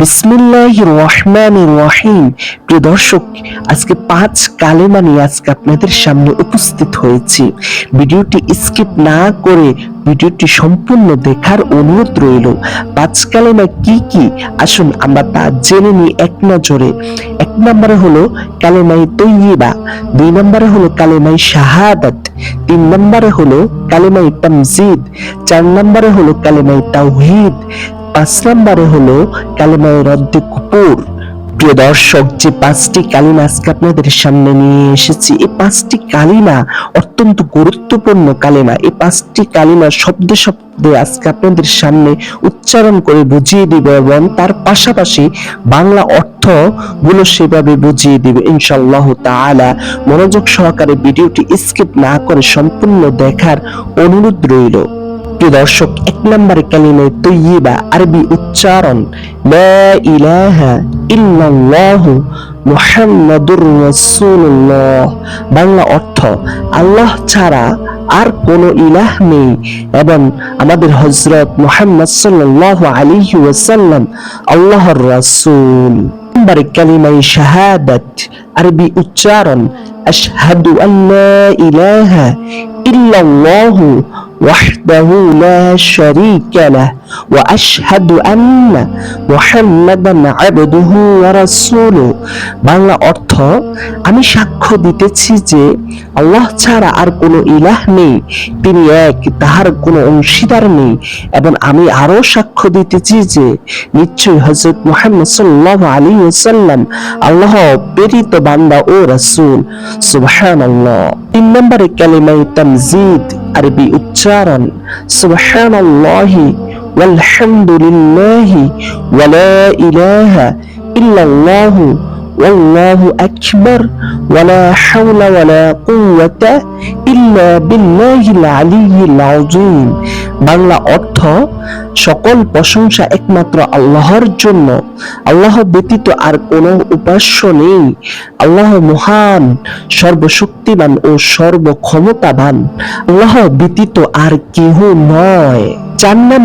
বিসমিল্লাহ রহমান রহিম। প্রিয় দর্শক, আজকে পাঁচ কালেমা নিয়ে আজকে আপনাদের সামনে উপস্থিত হয়েছি। ভিডিওটি স্কিপ না করে ভিডিওটি সম্পূর্ণ দেখার অনুরোধ রইল। পাঁচ কালেমা কি কি? আসুন আমরা তা জেনে নিই এক নজরে। এক নম্বরে হলো কালেমাই তৈয়বা, দুই নম্বরে হলো কালেমাই শাহাদাত, তিন নম্বরে হলো কালেমাই তামজিদ চার নম্বরে হলো কালেমাই তাওহীদ পাঁচ নম্বরে হলো কালেমায় রদ্দে কুপুর প্রিয় দর্শক, যে পাঁচটি কালিমা আজকে আপনাদের সামনে নিয়ে এসেছি, এই পাঁচটি কালিমা অত্যন্ত গুরুত্বপূর্ণ কালিমা। এই পাঁচটি কালিমা শব্দে শব্দে আজকে আপনাদের সামনে উচ্চারণ করে বুঝিয়ে দিব এবং তার পাশাপাশি বাংলা অর্থগুলো সেভাবে বুঝিয়ে দিবে। ইনশাল্লাহ তাআলা মনোযোগ সহকারে ভিডিওটি স্কিপ না করে সম্পূর্ণ দেখার অনুরোধ রইল। প্রিয় দর্শক, এক নম্বরে কালিমে তৈয়বা আরবি উচ্চারণ, লা ইলাহা ইল্লাল্লাহ মুহাম্মাদুর রাসূলুল্লাহ। বাংলা অর্থ, আল্লাহ ছাড়া আর কোনো ইলাহ নেই এবং আমাদের হযরত মুহাম্মদ সাল্লাল্লাহু আলাইহি ওয়াসাল্লাম আল্লাহর রাসূল। নম্বরে কালিমাই শাহাদাত, আরবি উচ্চারণ, আশহাদু আল্লা ইলাহা ইল্লাল্লাহ وحده لا شريك له واشهد ان محمدا عبده ورسوله বাংলা অর্থ আমি সাক্ষ্য দিতেছি যে আল্লাহ ছাড়া আর কোনো ইলাহ নেই তিনি এক তাহার কোনো অংশীদার নেই এবং আমি আরো সাক্ষ্য দিতেছি যে নিশ্চয়ই হযরত মুহাম্মদ সাল্লাল্লাহু আলাইহি ওয়াসাল্লাম আল্লাহ প্রেরিত বান্দা ও রাসূল সুবহানাল্লাহ তিন নম্বরে কালিমায়ে তামজিদ আরবি উচ্চারণ সুবহানাল্লাহি walhamdulillahi ওয়ালা ইলাহা ইল্লাল্লাহু والله أكبر ولا حول ولا قوة إلا بالله العلي العظيم বাংলা অর্থ সকল প্রশংসা একমাত্র আল্লাহর জন্য আল্লাহ ব্যতীত আর কোনো উপাস্য নেই আল্লাহ মহান সর্বশক্তিমান ও সর্বক্ষমতাবান আল্লাহ ব্যতীত আর কেহ নয় চার নম্বর